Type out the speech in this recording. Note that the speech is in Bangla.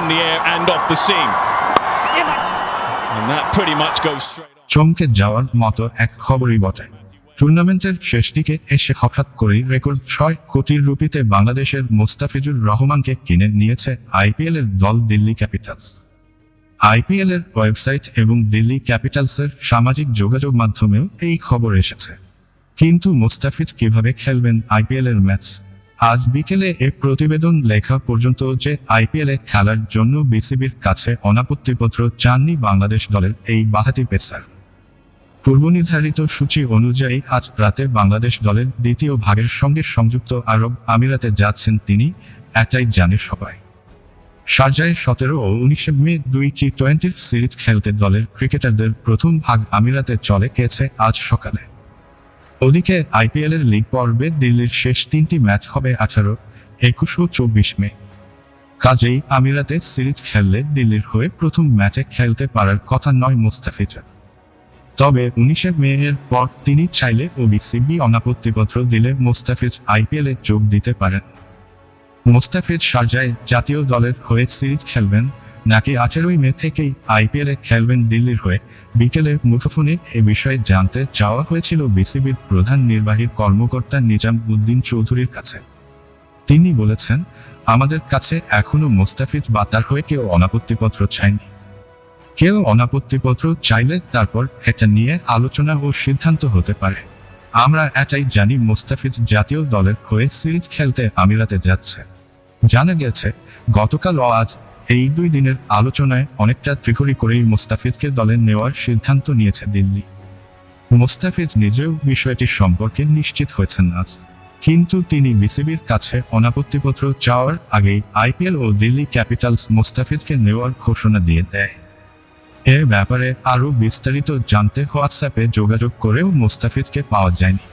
in the air and off the seam. And that pretty much goes straight on. চমকে যাওয়ার মতো এক খবরই বটে টুর্নামেন্টের শেষ দিকে এসে হঠাৎ করেই রেকর্ড ছয় কোটির রুপিতে বাংলাদেশের মোস্তাফিজুর রহমানকে কিনে নিয়েছে আইপিএল এর দল দিল্লি ক্যাপিটালস আইপিএল এর ওয়েবসাইট এবং দিল্লি ক্যাপিটালসের সামাজিক যোগাযোগ মাধ্যমেও এই খবর এসেছে কিন্তু মোস্তাফিজ কীভাবে খেলবেন আইপিএল এর ম্যাচ আজ বিকেলে এ প্রতিবেদন লেখা পর্যন্ত যে আইপিএলে খেলার জন্য বিসিবির কাছে অনাপত্তিপত্র চাননি বাংলাদেশ দলের এই বাহাতি পেসার। পূর্বনির্ধারিত সূচি অনুযায়ী আজ রাতে বাংলাদেশ দলের দ্বিতীয় ভাগের সঙ্গে সংযুক্ত আরব আমিরাতে যাচ্ছেন তিনি, এটাই জানে সবাই। শারজায় সতেরো ও উনিশে মে দুই টি টোয়েন্টির সিরিজ খেলতে দলের ক্রিকেটারদের প্রথম ভাগ আমিরাতে চলে গেছে আজ সকালে। ওদিকে আইপিএল এর লিগ পর্বে দিল্লির শেষ তিনটি ম্যাচ হবে আঠারো, একুশ ও চব্বিশ মে। কাজেই আমিরাতে সিরিজ খেললে দিল্লির হয়ে প্রথম ম্যাচে খেলতে পারার কথা নয় মোস্তাফিজের তবে উনিশে মে এর পর তিনি চাইলে ও বিসিবি অনাপত্তিপত্র দিলে মোস্তাফিজ আইপিএল যোগ দিতে পারেন। মোস্তাফিজ শারজায় জাতীয় দলের হয়ে সিরিজ খেলবেন নাকি আঠেরোই মে থেকেই আইপিএল খেলবেন দিল্লির হয়ে? বিকেলে মুঠোফোনে এ বিষয়ে জানতে চাওয়া হয়েছিল বিসিবির প্রধান নির্বাহী কর্মকর্তা নিজাম উদ্দিন চৌধুরীর কাছে। তিনি বলেছেন, আমাদের কাছে এখনও মোস্তাফিজ বা তার হয়ে কেউ অনাপত্তিপত্র চায়নি। কেউ অনাপত্তিপত্র চাইলে তারপর এটা নিয়ে আলোচনা ও সিদ্ধান্ত হতে পারে। আমরা এটাই জানি মোস্তাফিজ জাতীয় দলের হয়ে সিরিজ খেলতে আমিরাতে যাচ্ছে। জানা গেছে গতকাল ও আজ এই দুই দিনের আলোচনায় অনেকটা ত্রিকরি করেই মোস্তাফিজকে দলে নেওয়ার সিদ্ধান্ত নিয়েছে দিল্লি। মোস্তাফিজ নিজেও বিষয়টি সম্পর্কে নিশ্চিত হয়েছেন আজ। কিন্তু তিনি বিসিবির কাছে অনাপত্তিপত্র চাওয়ার আগেই আইপিএল ও দিল্লি ক্যাপিটালস মোস্তাফিজকে নেওয়ার ঘোষণা দিয়ে দেয়। এ ব্যাপারে আরও বিস্তারিত জানতে হোয়াটসঅ্যাপে যোগাযোগ করেও মোস্তাফিজকে পাওয়া যায়নি।